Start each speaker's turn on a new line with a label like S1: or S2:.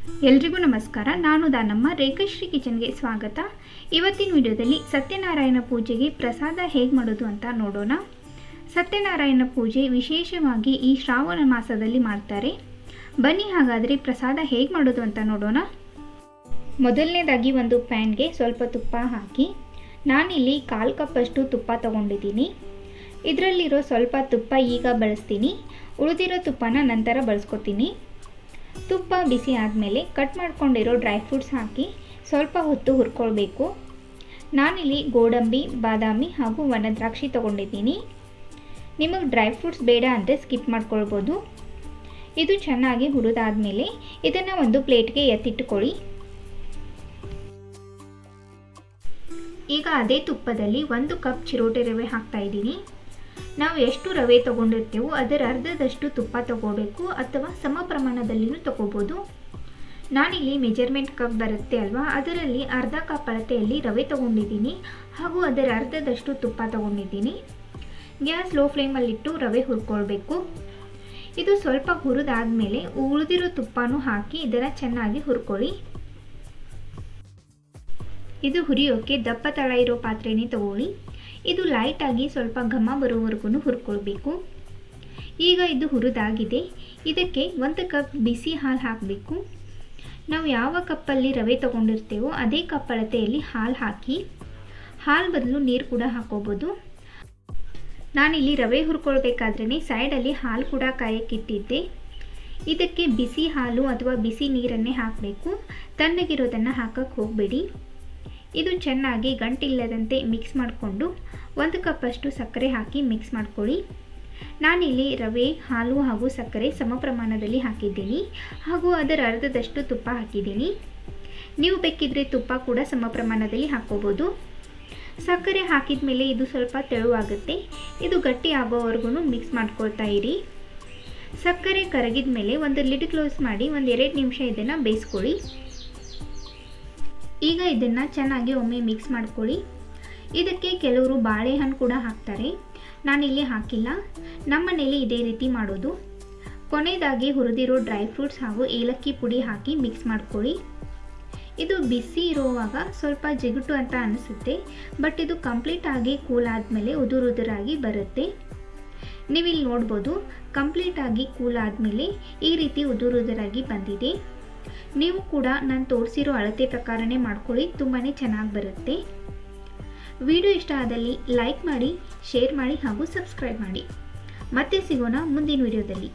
S1: ಎಲ್ರಿಗೂ ನಮಸ್ಕಾರ. ನಾನು ದಾನಮ್ಮ, ರೇಖಶ್ರೀ ಕಿಚನ್ಗೆ ಸ್ವಾಗತ. ಇವತ್ತಿನ ವಿಡಿಯೋದಲ್ಲಿ ಸತ್ಯನಾರಾಯಣ ಪೂಜೆಗೆ ಪ್ರಸಾದ ಹೇಗೆ ಮಾಡೋದು ಅಂತ ನೋಡೋಣ. ಸತ್ಯನಾರಾಯಣ ಪೂಜೆ ವಿಶೇಷವಾಗಿ ಈ ಶ್ರಾವಣ ಮಾಸದಲ್ಲಿ ಮಾಡ್ತಾರೆ. ಬನ್ನಿ ಹಾಗಾದರೆ ಪ್ರಸಾದ ಹೇಗೆ ಮಾಡೋದು ಅಂತ ನೋಡೋಣ. ಮೊದಲನೇದಾಗಿ ಒಂದು ಪ್ಯಾನ್ಗೆ ಸ್ವಲ್ಪ ತುಪ್ಪ ಹಾಕಿ, ನಾನಿಲ್ಲಿ ಕಾಲು ಕಪ್ಪಷ್ಟು ತುಪ್ಪ ತಗೊಂಡಿದ್ದೀನಿ. ಇದರಲ್ಲಿರೋ ಸ್ವಲ್ಪ ತುಪ್ಪ ಈಗ ಬಳಸ್ತೀನಿ. ಉಳಿದಿರೋ ತುಪ್ಪನ ನಂತರ ಬಳಸ್ಕೊತೀನಿ. ತುಪ್ಪ ಬಿಸಿ ಆದಮೇಲೆ ಕಟ್ ಮಾಡ್ಕೊಂಡಿರೋ ಡ್ರೈ ಫ್ರೂಟ್ಸ್ ಹಾಕಿ ಸ್ವಲ್ಪ ಹೊತ್ತು ಹುರ್ಕೊಳ್ಬೇಕು. ನಾನಿಲ್ಲಿ ಗೋಡಂಬಿ, ಬಾದಾಮಿ ಹಾಗೂ ವನದ್ರಾಕ್ಷಿ ತೊಗೊಂಡಿದ್ದೀನಿ. ನಿಮಗೆ ಡ್ರೈ ಫ್ರೂಟ್ಸ್ ಬೇಡ ಅಂದರೆ ಸ್ಕಿಪ್ ಮಾಡ್ಕೊಳ್ಬೋದು. ಇದು ಚೆನ್ನಾಗಿ ಹುರಿದಾದ್ಮೇಲೆ ಇದನ್ನು ಒಂದು ಪ್ಲೇಟ್ಗೆ ಎತ್ತಿಟ್ಟುಕೊಳ್ಳಿ. ಈಗ ಅದೇ ತುಪ್ಪದಲ್ಲಿ ಒಂದು ಕಪ್ ಚಿರೋಟೆ ರವೆ ಹಾಕ್ತಾ ಇದ್ದೀನಿ. ನಾವು ಎಷ್ಟು ರವೆ ತಗೊಂಡಿರ್ತೇವೋ ಅದರ ಅರ್ಧದಷ್ಟು ತುಪ್ಪ ತಗೋಬೇಕು ಅಥವಾ ಸಮ ಪ್ರಮಾಣದಲ್ಲಿನೂ ತಗೋಬೋದು. ನಾನಿಲ್ಲಿ ಮೆಜರ್ಮೆಂಟ್ ಕಪ್ ಬರುತ್ತೆ ಅಲ್ವಾ? ಅದರಲ್ಲಿ ಅರ್ಧ ಕಪ್ ಅಳತೆಯಲ್ಲಿ ರವೆ ತಗೊಂಡಿದ್ದೀನಿ. ಹಾಗೂ ಅದರ ಅರ್ಧದಷ್ಟು ತುಪ್ಪ ತಗೊಂಡಿದ್ದೀನಿ. ಗ್ಯಾಸ್ ಲೋ ಫ್ಲೇಮಲ್ಲಿಟ್ಟು ರವೆ ಹುರ್ಕೊಳ್ಬೇಕು. ಇದು ಸ್ವಲ್ಪ ಹುರಿದಾದ್ಮೇಲೆ ಉಳಿದಿರೋ ತುಪ್ಪನೂ ಹಾಕಿ ಇದನ್ನು ಚೆನ್ನಾಗಿ ಹುರ್ಕೊಳ್ಳಿ. ಇದು ಹುರಿಯೋಕ್ಕೆ ದಪ್ಪ ತಳ ಇರೋ ಪಾತ್ರೆನೇ ತಗೊಳ್ಳಿ. ಇದು ಲೈಟಾಗಿ ಸ್ವಲ್ಪ ಘಮ ಬರೋವರೆಗೂ ಹುರ್ಕೊಳ್ಬೇಕು. ಈಗ ಇದು ಹುರಿದಾಗಿದೆ. ಇದಕ್ಕೆ ಒಂದು ಕಪ್ ಬಿಸಿ ಹಾಲು ಹಾಕಬೇಕು. ನಾವು ಯಾವ ಕಪ್ಪಲ್ಲಿ ರವೆ ತಗೊಂಡಿರ್ತೇವೋ ಅದೇ ಕಪ್ ಅಳತೆಯಲ್ಲಿ ಹಾಲು ಹಾಕಿ, ಹಾಲು ಬದಲು ನೀರು ಕೂಡ ಹಾಕೋಬೋದು. ನಾನಿಲ್ಲಿ ರವೆ ಹುರ್ಕೊಳ್ಬೇಕಾದ್ರೆ ಸೈಡಲ್ಲಿ ಹಾಲು ಕೂಡ ಕಾಯಕ್ಕಿಟ್ಟಿದ್ದೆ ಇದಕ್ಕೆ ಬಿಸಿ ಹಾಲು ಅಥವಾ ಬಿಸಿ ನೀರನ್ನೇ ಹಾಕಬೇಕು. ತಣ್ಣಗಿರೋದನ್ನು ಹಾಕಕ್ಕೆ ಹೋಗಬೇಡಿ. ಇದು ಚೆನ್ನಾಗಿ ಗಂಟಿಲ್ಲದಂತೆ ಮಿಕ್ಸ್ ಮಾಡಿಕೊಂಡು ಒಂದು ಕಪ್ಪಷ್ಟು ಸಕ್ಕರೆ ಹಾಕಿ ಮಿಕ್ಸ್ ಮಾಡ್ಕೊಳ್ಳಿ. ನಾನಿಲ್ಲಿ ರವೆ, ಹಾಲು ಹಾಗೂ ಸಕ್ಕರೆ ಸಮ ಪ್ರಮಾಣದಲ್ಲಿ ಹಾಕಿದ್ದೀನಿ ಹಾಗೂ ಅದರ ಅರ್ಧದಷ್ಟು ತುಪ್ಪ ಹಾಕಿದ್ದೀನಿ. ನೀವು ಬೇಕಿದ್ರೆ ತುಪ್ಪ ಕೂಡ ಸಮ ಪ್ರಮಾಣದಲ್ಲಿ ಹಾಕ್ಕೋಬೋದು. ಸಕ್ಕರೆ ಹಾಕಿದ ಮೇಲೆ ಇದು ಸ್ವಲ್ಪ ತೆಳುವಾಗುತ್ತೆ. ಇದು ಗಟ್ಟಿ ಆಗೋವರೆಗೂ ಮಿಕ್ಸ್ ಮಾಡ್ಕೊಳ್ತಾ ಇರಿ. ಸಕ್ಕರೆ ಕರಗಿದ ಮೇಲೆ ಒಂದು ಲಿಡ್ ಕ್ಲೋಸ್ ಮಾಡಿ ಒಂದು ಎರಡು ನಿಮಿಷ ಇದನ್ನು ಬೇಯಿಸ್ಕೊಳ್ಳಿ. ಈಗ ಇದನ್ನು ಚೆನ್ನಾಗಿ ಒಮ್ಮೆ ಮಿಕ್ಸ್ ಮಾಡ್ಕೊಳ್ಳಿ. ಇದಕ್ಕೆ ಕೆಲವರು ಬಾಳೆಹಣ್ಣು ಕೂಡ ಹಾಕ್ತಾರೆ. ನಾನಿಲ್ಲಿ ಹಾಕಿಲ್ಲ. ನಮ್ಮ ಮನೇಲಿ ಇದೇ ರೀತಿ ಮಾಡೋದು. ಕೊನೆಯದಾಗಿ ಹುರಿದಿರೋ ಡ್ರೈ ಫ್ರೂಟ್ಸ್ ಹಾಗೂ ಏಲಕ್ಕಿ ಪುಡಿ ಹಾಕಿ ಮಿಕ್ಸ್ ಮಾಡ್ಕೊಳ್ಳಿ. ಇದು ಬಿಸಿ ಇರುವಾಗ ಸ್ವಲ್ಪ ಜಿಗುಟು ಅಂತ ಅನಿಸುತ್ತೆ. ಬಟ್ ಇದು ಕಂಪ್ಲೀಟ್ ಆಗಿ ಕೂಲ್ ಆದಮೇಲೆ ಉದುರುದುರಾಗಿ ಬರುತ್ತೆ. ನೀವಿಲ್ಲಿ ನೋಡ್ಬೋದು ಕಂಪ್ಲೀಟಾಗಿ ಕೂಲ್ ಆದಮೇಲೆ ಈ ರೀತಿ ಉದುರುದುರಾಗಿ ಬಂದಿದೆ. ನೀವು ಕೂಡ ನಾನು ತೋರಿಸಿರೋ ಅಳತೆ ಪ್ರಕಾರನೇ ಮಾಡ್ಕೊಳ್ಳಿ ತುಂಬಾ ಚೆನ್ನಾಗಿ ಬರುತ್ತೆ. ವಿಡಿಯೋ ಇಷ್ಟ ಆದಲ್ಲಿ ಲೈಕ್ ಮಾಡಿ, ಶೇರ್ ಮಾಡಿ ಹಾಗೂ ಸಬ್ಸ್ಕ್ರೈಬ್ ಮಾಡಿ. ಮತ್ತೆ ಸಿಗೋಣ ಮುಂದಿನ ವಿಡಿಯೋದಲ್ಲಿ.